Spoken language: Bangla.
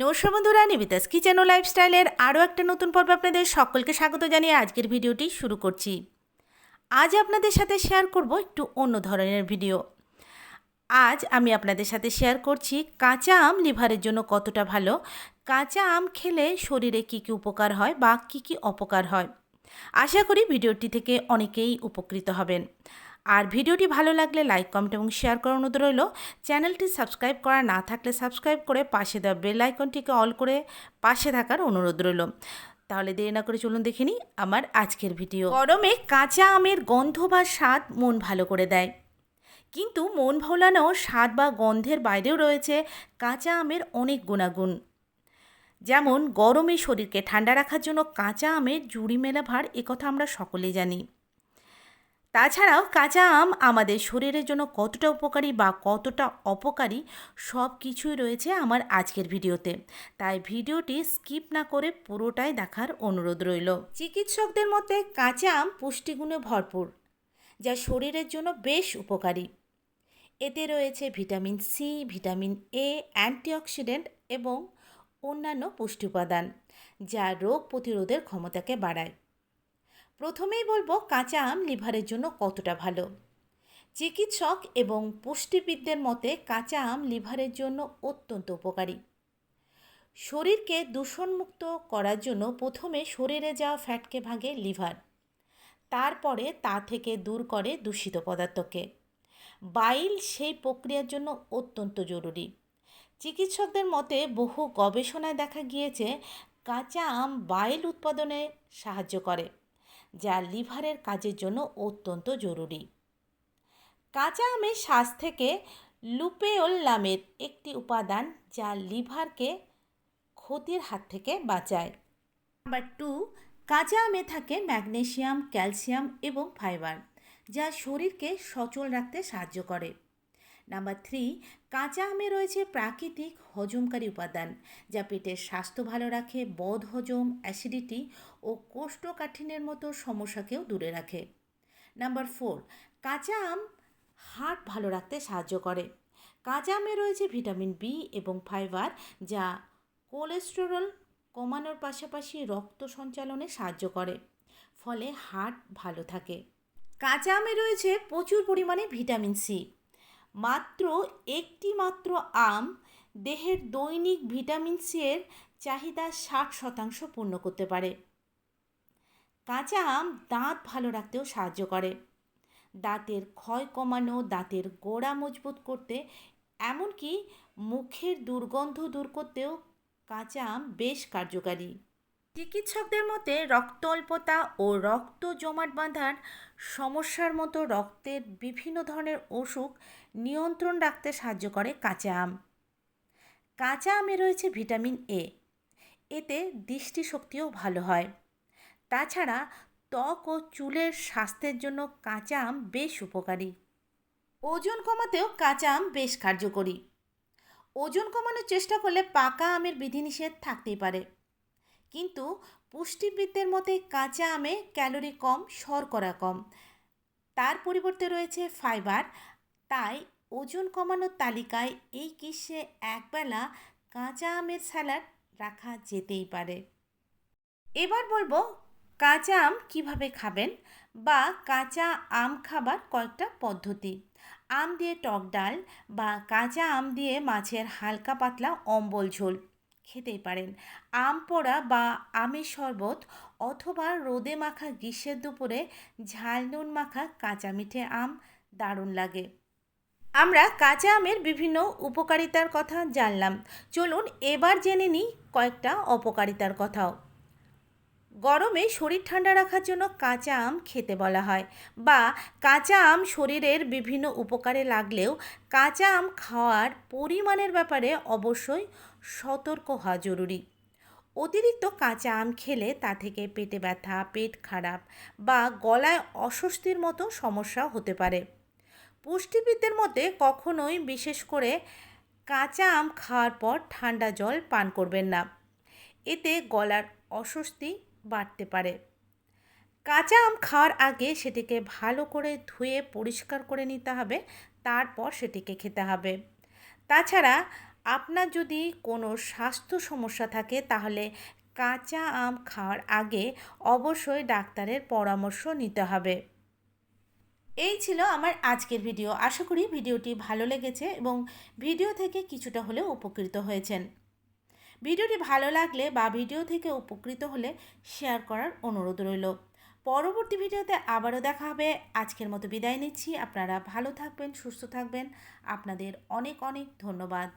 নমস্কার বন্ধুরা, নিবিতাস কিচেন ও লাইফস্টাইলের আরও একটা নতুন পর্ব আপনাদের সকলকে স্বাগত জানিয়ে আজকের ভিডিওটি শুরু করছি। আজ আপনাদের সাথে শেয়ার করব একটু অন্য ধরনের ভিডিও আজ আমি আপনাদের সাথে শেয়ার করছি কাঁচা আম লিভারের জন্য কতটা ভালো, কাঁচা আম খেলে শরীরে কী কী উপকার হয় বা কী কী অপকার হয়। আশা করি ভিডিওটি থেকে অনেকেই উপকৃত হবেন। আর ভিডিওটি ভালো লাগলে লাইক, কমেন্ট এবং শেয়ার করার অনুরোধ রইল। চ্যানেলটি সাবস্ক্রাইব করা না থাকলে সাবস্ক্রাইব করে পাশে দেওয়া বেল আইকনটিকে অল করে পাশে থাকার অনুরোধ রইল। তাহলে দেরি না করে চলুন দেখে নিই আমার আজকের ভিডিও। গরমে কাঁচা আমের গন্ধ বা স্বাদ মন ভালো করে দেয়। কিন্তু মন ভোলানো স্বাদ বা গন্ধের বাইরেও রয়েছে কাঁচা আমের অনেক গুণাগুণ। যেমন, গরমে শরীরকে ঠান্ডা রাখার জন্য কাঁচা আমের জুড়ি মেলা ভার একথা আমরা সকলেই জানি। তাছাড়াও কাঁচা আম আমাদের শরীরের জন্য কতটা উপকারী বা কতটা অপকারী সব কিছুই রয়েছে আমার আজকের ভিডিওতে। তাই ভিডিওটি স্কিপ না করে পুরোটাই দেখার অনুরোধ রইল। চিকিৎসকদের মতে কাঁচা আম পুষ্টিগুণে ভরপুর, যা শরীরের জন্য বেশ উপকারী। এতে রয়েছে vitamin C vitamin A antioxidant এবং অন্যান্য পুষ্টি উপাদান, যা রোগ প্রতিরোধের ক্ষমতাকে বাড়ায়। প্রথমেই বলব কাঁচা আম লিভারের জন্য কতটা ভালো। চিকিৎসক এবং পুষ্টিবিদদের মতে কাঁচা আম লিভারের জন্য অত্যন্ত উপকারী। শরীরকে দূষণমুক্ত করার জন্য প্রথমে শরীরে যাওয়া ফ্যাটকে ভাগে লিভার, তারপরে তা থেকে দূর করে দূষিত পদার্থকে। বাইল সেই প্রক্রিয়ার জন্য অত্যন্ত জরুরি। চিকিৎসকদের মতে বহু গবেষণায় দেখা গিয়েছে, কাঁচা আম বাইল উৎপাদনে সাহায্য করে। যা লিভারের কাজের জন্য অত্যন্ত জরুরি। কাঁচা আমের শ্বাস থেকে লুপেওল নামের একটি উপাদান যা লিভারকে ক্ষতির হাত থেকে বাঁচায়। নাম্বার টু, কাঁচা আমে থাকে ম্যাগনেসিয়াম, ক্যালসিয়াম এবং ফাইবার যা শরীরকে সচল রাখতে সাহায্য করে। নাম্বার থ্রি কাঁচা আমে রয়েছে প্রাকৃতিক হজমকারী উপাদান, যা পেটের স্বাস্থ্য ভালো রাখে, বদ হজম অ্যাসিডিটি ও কোষ্ঠকাঠিন্যের মতো সমস্যাকেও দূরে রাখে। নাম্বার ফোর কাঁচা আম হার্ট ভালো রাখতে সাহায্য করে। কাঁচা আমে রয়েছে ভিটামিন বি এবং ফাইবার যা কোলেস্টেরল কমানোর পাশাপাশি রক্ত সঞ্চালনে সাহায্য করে, ফলে হার্ট ভালো থাকে। কাঁচা আমে রয়েছে প্রচুর পরিমাণে ভিটামিন সি মাত্র একটি মাত্র আম দেহের দৈনিক ভিটামিন সি এর চাহিদা ষাট শতাংশ পূর্ণ করতে পারে। কাঁচা আম দাঁত ভালো রাখতেও সাহায্য করে। দাঁতের ক্ষয় কমানো, দাঁতের গোড়া মজবুত করতে, এমনকি মুখের দুর্গন্ধ দূর করতেও কাঁচা আম বেশ কার্যকারী। চিকিৎসকদের মতে রক্ত অল্পতা ও রক্ত জমাট বাঁধার সমস্যার মতো রক্তের বিভিন্ন ধরনের অসুখ নিয়ন্ত্রণ রাখতে সাহায্য করে কাঁচা আম। কাঁচা আমে রয়েছে ভিটামিন এ এতে দৃষ্টিশক্তিও ভালো হয়। তাছাড়া ত্বক ও চুলের স্বাস্থ্যের জন্য কাঁচা আম বেশ উপকারী। ওজন কমাতেও কাঁচা আম বেশ কার্যকরী। ওজন কমানোর চেষ্টা করলে পাকা আমের বিধিনিষেধ থাকতেই পারে। কিন্তু পুষ্টিবিদদের মতে কাঁচা আমে ক্যালোরি কম, শর্করা কম। তার পরিবর্তে রয়েছে ফাইবার। তাই ওজন কমানোর তালিকায় এই গ্রীষ্মে একবেলা কাঁচা আমের স্যালাড রাখা যেতেই পারে। এবার বলব কাঁচা আম কীভাবে খাবেন বা কাঁচা আম খাবার কয়েকটা পদ্ধতি। আম দিয়ে টক ডাল বা কাঁচা আম দিয়ে মাছের হালকা পাতলা অম্বল ঝোল। খেতেই পারেন। আম পোড়া বা আমের শরবত অথবা রোদে মাখা গ্রীষ্মের দুপুরে ঝাল নুন মাখা কাঁচা মিঠে আম দারুণ লাগে। আমরা কাঁচা আমের বিভিন্ন উপকারিতার কথা জানলাম। চলুন এবার জেনে নিই কয়েকটা অপকারিতার কথাও। গরমে শরীর ঠান্ডা রাখার জন্য কাঁচা আম খেতে বলা হয় বা কাঁচা আম শরীরের বিভিন্ন উপকারে লাগলেও কাঁচা আম খাওয়ার পরিমাণের ব্যাপারে অবশ্যই সতর্ক হওয়া জরুরি। অতিরিক্ত কাঁচা আম খেলে তা থেকে পেটে ব্যথা, পেট খারাপ বা গলায় অস্বস্তির মতো সমস্যা হতে পারে। পুষ্টিবিদদের মতে কখনোই বিশেষ করে কাঁচা আম খাওয়ার পর ঠান্ডা জল পান করবেন না। এতে গলার অস্বস্তি বাড়তে পারে। কাঁচা আম খাওয়ার আগে সেটিকে ভালো করে ধুয়ে পরিষ্কার করে নিতে হবে, তারপর সেটিকে খেতে হবে। তাছাড়া আপনার যদি কোনো স্বাস্থ্য সমস্যা থাকে, তাহলে কাঁচা আম খাওয়ার আগে অবশ্যই ডাক্তারের পরামর্শ নিতে হবে। এই ছিল আমার আজকের ভিডিও। আশা করি ভিডিওটি ভালো লেগেছে এবং ভিডিও থেকে কিছুটা হলেও উপকৃত হয়েছেন। ভিডিওটি ভালো লাগলে বা ভিডিও থেকে উপকৃত হলে শেয়ার করার অনুরোধ রইল। পরবর্তী ভিডিওতে আবারও দেখা হবে। আজকের মতো বিদায় নিচ্ছি। আপনারা ভালো থাকবেন, সুস্থ থাকবেন। আপনাদের অনেক অনেক ধন্যবাদ।